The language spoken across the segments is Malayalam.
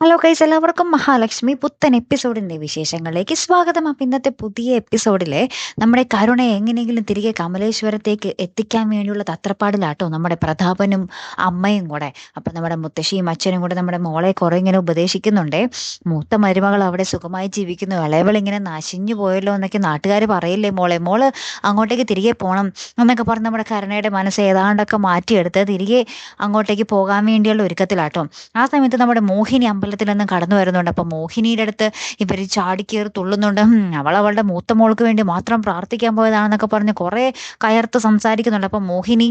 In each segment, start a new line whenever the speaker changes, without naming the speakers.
ഹലോ കൈസ് എല്ലാവർക്കും മഹാലക്ഷ്മി പുത്തൻ എപ്പിസോഡിന്റെ വിശേഷങ്ങളിലേക്ക് സ്വാഗതം. അപ്പം ഇന്നത്തെ പുതിയ എപ്പിസോഡിലെ നമ്മുടെ കരുണയെ എങ്ങനെയെങ്കിലും തിരികെ കമലേശ്വരത്തേക്ക് എത്തിക്കാൻ വേണ്ടിയുള്ള തത്രപ്പാടിലാട്ടോ നമ്മുടെ പ്രതാപനും അമ്മയും കൂടെ. അപ്പം നമ്മുടെ മുത്തശ്ശിയും അച്ഛനും കൂടെ നമ്മുടെ മോളെ കുറെ ഇങ്ങനെ ഉപദേശിക്കുന്നുണ്ട്. മൂത്ത മരുമകൾ അവിടെ സുഖമായി ജീവിക്കുന്നു. ഇളയവൾ ഇങ്ങനെ നശിഞ്ഞു പോയല്ലോ എന്നൊക്കെ നാട്ടുകാർ പറയില്ലേ മോളെ? മോൾ അങ്ങോട്ടേക്ക് തിരികെ പോകണം എന്നൊക്കെ പറഞ്ഞ് നമ്മുടെ കരുണയുടെ മനസ്സ് ഏതാണ്ടൊക്കെ മാറ്റിയെടുത്ത് തിരികെ അങ്ങോട്ടേക്ക് പോകാൻ വേണ്ടിയുള്ള ഒരുക്കത്തിലാട്ടോ. ആ സമയത്ത് നമ്മുടെ മോഹിനി അമ്പലത്തിൽ നിന്ന് കടന്നു വരുന്നുണ്ട്. അപ്പൊ മോഹിനിയുടെ അടുത്ത് ഇവർ ചാടിക്കേറി തുള്ളുന്നുണ്ട്. "ഹും, അവൾ അവളുടെ മൂത്ത മോൾക്ക് വേണ്ടി മാത്രം പ്രാർത്ഥിക്കാൻ പോയതാണെന്നൊക്കെ പറഞ്ഞ് കുറെ കയർത്ത് സംസാരിക്കുന്നുണ്ട്. അപ്പൊ മോഹിനി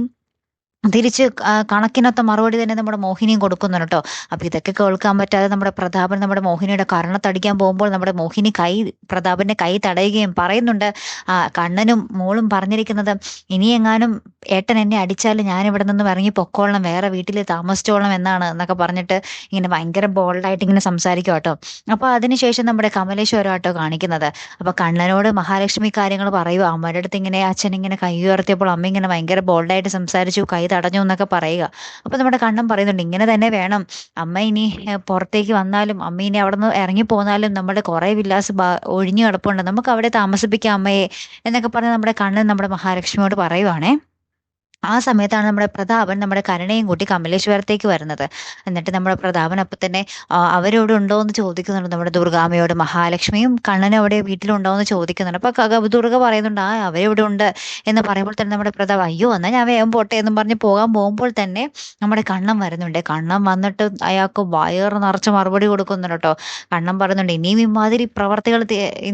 തിരിച്ച് കണക്കിനൊത്ത മറുപടി തന്നെ നമ്മുടെ മോഹിനിയും കൊടുക്കുന്നുണ്ട് കേട്ടോ. അപ്പൊ ഇതൊക്കെ കേൾക്കാൻ പറ്റാതെ നമ്മുടെ പ്രതാപൻ നമ്മുടെ മോഹിനിയുടെ കർണത്തടിക്കാൻ പോകുമ്പോൾ നമ്മുടെ മോഹിനി കൈ പ്രതാപന്റെ കൈ തടയുകയും പറയുന്നുണ്ട് കണ്ണനും മോളും പറഞ്ഞിരിക്കുന്നത് ഇനിയെങ്ങാനും ഏട്ടൻ എന്നെ അടിച്ചാൽ ഞാൻ ഇവിടെ നിന്ന് ഇറങ്ങി പൊക്കോളണം വേറെ വീട്ടിൽ താമസിച്ചോളണം എന്നാണ് എന്നൊക്കെ പറഞ്ഞിട്ട് ഇങ്ങനെ ഭയങ്കര ബോൾഡായിട്ട് ഇങ്ങനെ സംസാരിക്കും കേട്ടോ. അപ്പൊ അതിനുശേഷം നമ്മുടെ കമലേശ്വരം ആട്ടോ കാണിക്കുന്നത്. അപ്പൊ കണ്ണനോട് മഹാലക്ഷ്മി കാര്യങ്ങൾ പറയുക അമ്മയുടെ അടുത്ത് ഇങ്ങനെ അച്ഛൻ ഇങ്ങനെ കൈ ഉയർത്തിയപ്പോൾ അമ്മ ഇങ്ങനെ ഭയങ്കര ബോൾഡായിട്ട് സംസാരിച്ചു കൈ തടഞ്ഞു എന്നൊക്കെ പറയുക. അപ്പൊ നമ്മുടെ കണ്ണൻ പറയുന്നുണ്ട് ഇങ്ങനെ തന്നെ വേണം. അമ്മ ഇനി പുറത്തേക്ക് വന്നാലും അമ്മ ഇനി അവിടെ നിന്ന് ഇറങ്ങി പോന്നാലും നമ്മുടെ കുറെ വില്ലാസ് ഒഴിഞ്ഞു കിടപ്പുണ്ട്. നമുക്ക് അവിടെ താമസിപ്പിക്കാം അമ്മയെ എന്നൊക്കെ പറഞ്ഞ് നമ്മുടെ കണ്ണൻ നമ്മുടെ മഹാലക്ഷ്മിയോട് പറയുവാണേ. ആ സമയത്താണ് നമ്മുടെ പ്രതാപൻ നമ്മുടെ കരുണയും കൂട്ടി കമലേശ്വരത്തേക്ക് വരുന്നത്. എന്നിട്ട് നമ്മുടെ പ്രതാപൻ അപ്പം തന്നെ അവരോട് ഉണ്ടോ എന്ന് ചോദിക്കുന്നുണ്ട്. നമ്മുടെ ദുർഗാമ്മയോട് മഹാലക്ഷ്മിയും കണ്ണൻ അവിടെ വീട്ടിലുണ്ടോ എന്ന് ചോദിക്കുന്നുണ്ട്. അപ്പൊ ദുർഗ പറയുന്നുണ്ട് ആ അവരെവിടെ ഉണ്ട് എന്ന് പറയുമ്പോൾ തന്നെ നമ്മുടെ പ്രതാപ് അയ്യോ എന്നാ ഞാൻ വേഗം പോട്ടെ എന്ന് പറഞ്ഞ് പോകാൻ പോകുമ്പോൾ തന്നെ നമ്മുടെ കണ്ണൻ വരുന്നുണ്ട്. കണ്ണൻ വന്നിട്ട് അയാൾക്ക് വയറ് നിറച്ച് മറുപടി കൊടുക്കുന്നുണ്ട് കേട്ടോ. കണ്ണൻ പറയുന്നുണ്ട് ഇനിയും ഇമാതിരി പ്രവർത്തികൾ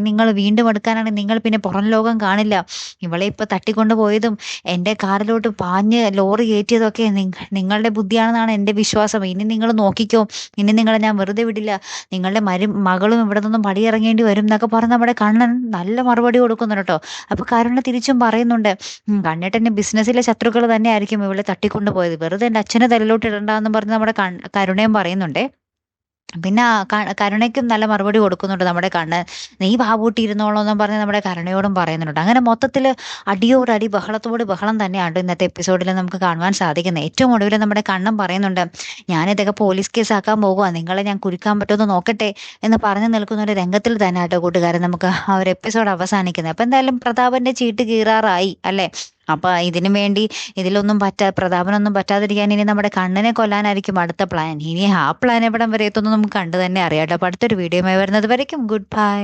നിങ്ങൾ വീണ്ടും എടുക്കാനാണ് നിങ്ങൾ പിന്നെ പുറം ലോകം കാണില്ല. ഇവളെ ഇപ്പൊ തട്ടിക്കൊണ്ടു പോയതും എന്റെ കാറിലോട്ട് പാഞ്ഞ് ലോറി കയറ്റിയതൊക്കെ നിങ്ങളുടെ ബുദ്ധിയാണെന്നാണ് എന്റെ വിശ്വാസം. ഇനി നിങ്ങൾ നോക്കിക്കോ. ഇനി നിങ്ങളെ ഞാൻ വെറുതെ വിടില്ല. നിങ്ങളുടെ മരും മകളും ഇവിടെ നിന്നും പടിയിറങ്ങേണ്ടി വരും എന്നൊക്കെ പറഞ്ഞ് നമ്മുടെ കണ്ണൻ നല്ല മറുപടി കൊടുക്കുന്നുണ്ട് കേട്ടോ. അപ്പൊ കരുണ തിരിച്ചും പറയുന്നുണ്ട്. "ഉം, കണ്ണേട്ടന്റെ ബിസിനസ്സിലെ ശത്രുക്കൾ തന്നെ ആയിരിക്കും ഇവളെ തട്ടിക്കൊണ്ടു പോയത് വെറുതെ എന്റെ അച്ഛനെ തലയിലോട്ട് ഇടണ്ടെന്ന് പറഞ്ഞ് നമ്മുടെ കരുണയും പറയുന്നുണ്ടേ. പിന്നെ കരുണയ്ക്കും നല്ല മറുപടി കൊടുക്കുന്നുണ്ട് നമ്മുടെ കണ്ണ്. നീ ബാബൂട്ടി ഇരുന്നോളോ എന്നും പറഞ്ഞ് നമ്മുടെ കരുണയോടും പറയുന്നുണ്ട്. അങ്ങനെ മൊത്തത്തിൽ അടിയോടടി ബഹളത്തോട് ബഹളം തന്നെയാണ് ഇന്നത്തെ എപ്പിസോഡിൽ നമുക്ക് കാണുവാൻ സാധിക്കുന്നത്. ഏറ്റവും ഒടുവിൽ നമ്മുടെ കണ്ണൻ പറയുന്നുണ്ട് ഞാനിതൊക്കെ പോലീസ് കേസ് ആക്കാൻ പോകുക നിങ്ങളെ ഞാൻ കുരുക്കാൻ പറ്റുമെന്ന് നോക്കട്ടെ എന്ന് പറഞ്ഞു നിൽക്കുന്ന ഒരു രംഗത്തിൽ തന്നെ ആട്ടോ കൂട്ടുകാരൻ നമുക്ക് ആ ഒരു എപ്പിസോഡ് അവസാനിക്കുന്നത്. അപ്പൊ എന്തായാലും പ്രതാപന്റെ ചീട്ട് കീറാറായി അല്ലെ? അപ്പൊ ഇതിനു വേണ്ടി ഇതിലൊന്നും പറ്റാ പ്രതാപനൊന്നും പറ്റാതിരിക്കാൻ ഇനി നമ്മുടെ കണ്ണിനെ കൊല്ലാനായിരിക്കും അടുത്ത പ്ലാൻ ഇനി ആ പ്ലാൻ എവിടം വരെ എത്തുന്നു നമുക്ക് കണ്ടു തന്നെ അറിയാം കേട്ടോ. അപ്പൊ അടുത്തൊരു വീഡിയോയുമായി വരുന്നത് വരയ്ക്കും. Good bye